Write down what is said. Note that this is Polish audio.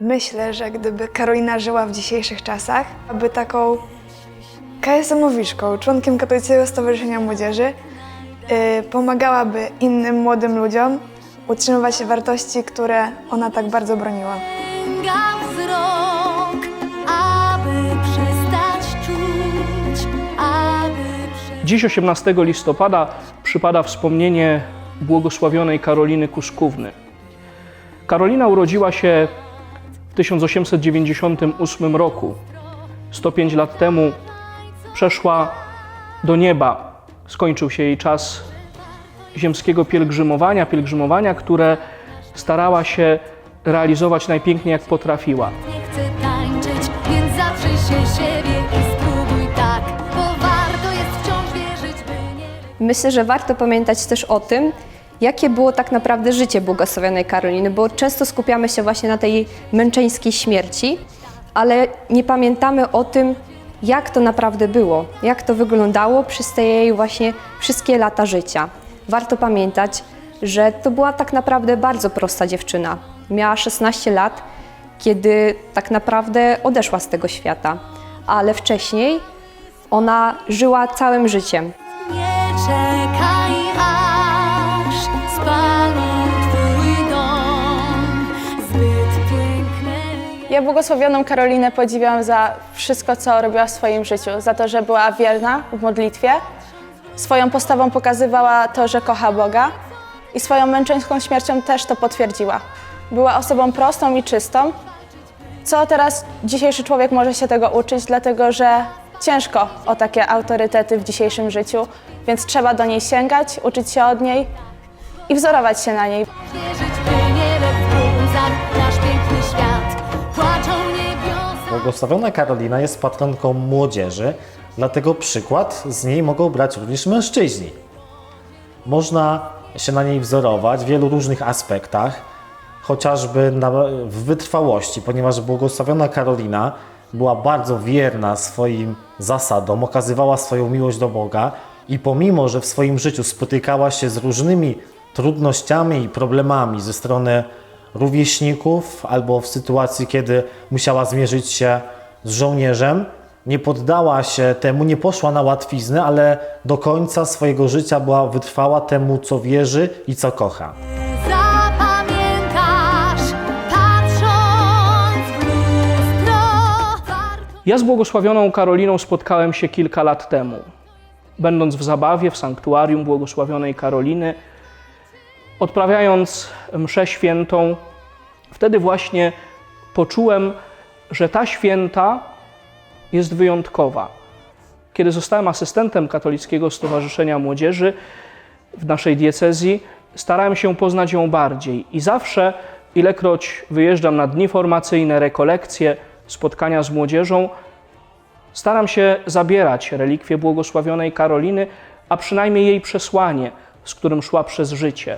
Myślę, że gdyby Karolina żyła w dzisiejszych czasach, aby taką KSM-owiczką, członkiem Katolickiego Stowarzyszenia Młodzieży, yy, pomagałaby innym młodym ludziom utrzymywać wartości, które ona tak bardzo broniła. Sięgam wzrok, aby przestać czuć, aby przestać. Dziś 18 listopada przypada wspomnienie błogosławionej Karoliny Kuskówny. Karolina urodziła się w 1898 roku. 105 lat temu przeszła do nieba. Skończył się jej czas ziemskiego pielgrzymowania, pielgrzymowania, które starała się realizować najpiękniej jak potrafiła. Nie chcę tańczyć, więc zaprzyj się siebie Myślę, że warto pamiętać też o tym, jakie było tak naprawdę życie błogosławionej Karoliny, bo często skupiamy się właśnie na tej męczeńskiej śmierci, ale nie pamiętamy o tym, jak to naprawdę było, jak to wyglądało przez te jej właśnie wszystkie lata życia. Warto pamiętać, że to była tak naprawdę bardzo prosta dziewczyna. Miała 16 lat, kiedy tak naprawdę odeszła z tego świata, ale wcześniej ona żyła całym życiem. Czekaj, aż spali twój dom. Zbyt. Ja błogosławioną Karolinę podziwiam za wszystko, co robiła w swoim życiu, za to, że była wierna w modlitwie, swoją postawą pokazywała to, że kocha Boga i swoją męczeńską śmiercią też to potwierdziła. Była osobą prostą i czystą, co teraz dzisiejszy człowiek może się tego uczyć, dlatego że ciężko o takie autorytety w dzisiejszym życiu, więc trzeba do niej sięgać, uczyć się od niej i wzorować się na niej. Wierzyć, nasz piękny świat. Płaczą niebiosa. Błogosławiona Karolina jest patronką młodzieży, dlatego przykład z niej mogą brać również mężczyźni. Można się na niej wzorować w wielu różnych aspektach, chociażby na, w wytrwałości, ponieważ błogosławiona Karolina była bardzo wierna swoim zasadom, okazywała swoją miłość do Boga i pomimo, że w swoim życiu spotykała się z różnymi trudnościami i problemami ze strony rówieśników albo w sytuacji, kiedy musiała zmierzyć się z żołnierzem, nie poddała się temu, nie poszła na łatwiznę, ale do końca swojego życia była wytrwała temu, co wierzy i co kocha. Ja z błogosławioną Karoliną spotkałem się kilka lat temu. Będąc w zabawie w sanktuarium błogosławionej Karoliny, odprawiając mszę świętą, wtedy właśnie poczułem, że ta święta jest wyjątkowa. Kiedy zostałem asystentem Katolickiego Stowarzyszenia Młodzieży w naszej diecezji, starałem się poznać ją bardziej i zawsze, ilekroć wyjeżdżam na dni formacyjne, rekolekcje, spotkania z młodzieżą, staram się zabierać relikwie błogosławionej Karoliny, a przynajmniej jej przesłanie, z którym szła przez życie.